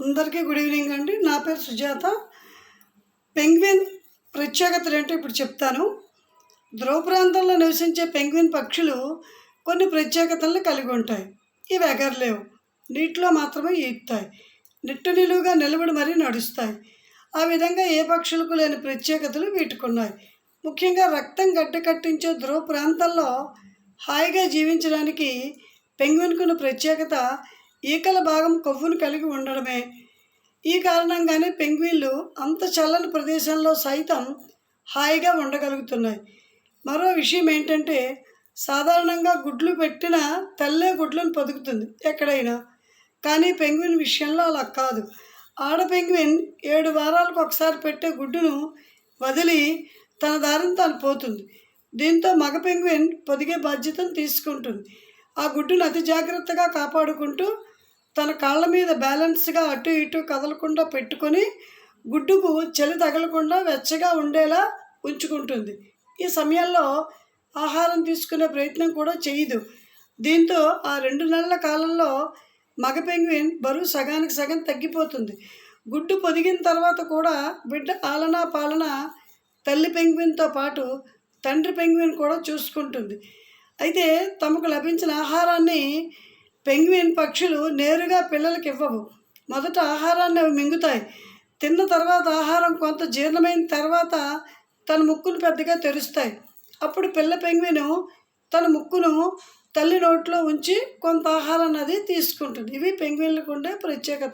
అందరికీ good evening అండి. నా పేరు సుజాత. పెంగ్విన్ ప్రత్యేకతలు ఏంటో ఇప్పుడు చెప్తాను. ధ్రువ ప్రాంతంలో నివసించే పెంగ్విన్ పక్షులు కొన్ని ప్రత్యేకతలను కలిగి ఉంటాయి. ఇవి ఎగరలేవు నీటిలో మాత్రమే ఈదుతాయి. నిట్టు నిలువుగా నిలబడి మరీ నడుస్తాయి. ఆ విధంగా ఏ పక్షులకు లేని ప్రత్యేకతలు వీటికున్నాయి. ముఖ్యంగా రక్తం గడ్డ కట్టించే ధ్రువ ప్రాంతంలో హాయిగా జీవించడానికి పెంగ్విన్కున్న ప్రత్యేకత ఈకల భాగం కొవ్వును కలిగి ఉండడమే. ఈ కారణంగానే పెంగ్విన్లు అంత చల్లని ప్రదేశంలో సైతం హాయిగా ఉండగలుగుతున్నాయి. మరో విషయం ఏంటంటే సాధారణంగా గుడ్లు పెట్టిన తల్లే గుడ్లను పొదుగుతుంది ఎక్కడైనా. కానీ పెంగ్విన్ విషయంలో అలా కాదు. ఆడ పెంగ్విన్ ఏడు వారాలకు ఒకసారి పెట్టే గుడ్డును వదిలి తన దారిని తాను పోతుంది. దీంతో మగ పెంగ్విన్ పొదిగే బాధ్యతను తీసుకుంటుంది. ఆ గుడ్డును అతి జాగ్రత్తగా కాపాడుకుంటూ తన కాళ్ళ మీద బ్యాలెన్స్గా అటు ఇటు కదలకుండా పెట్టుకొని గుడ్డుకు చలి తగలకుండా వెచ్చగా ఉండేలా ఉంచుకుంటుంది. ఈ సమయంలో ఆహారం తీసుకునే ప్రయత్నం కూడా చేయదు. దీంతో ఆ రెండు నెలల కాలంలో మగ పెంగ్విన్ బరువు సగానికి సగం తగ్గిపోతుంది. గుడ్డు పొదిగిన తర్వాత కూడా బిడ్డ ఆలనా పాలన తల్లి పెంగ్విన్తో పాటు తండ్రి పెంగ్విన్ కూడా చూసుకుంటుంది. అయితే తమకు లభించిన ఆహారాన్ని పెంగ్విన్ పక్షులు నేరుగా పిల్లలకి ఇవ్వవు. మొదట ఆహారాన్ని అవి మింగుతాయి. తిన్న తర్వాత ఆహారం కొంత జీర్ణమైన తర్వాత తన ముక్కును పెద్దగా తెరుస్తాయి. అప్పుడు పిల్ల పెంగ్విను తన ముక్కును తల్లి నోట్లో ఉంచి కొంత ఆహారాన్ని అది తీసుకుంటుంది. ఇవి పెంగ్విన్లకు ఉండే ప్రత్యేకత.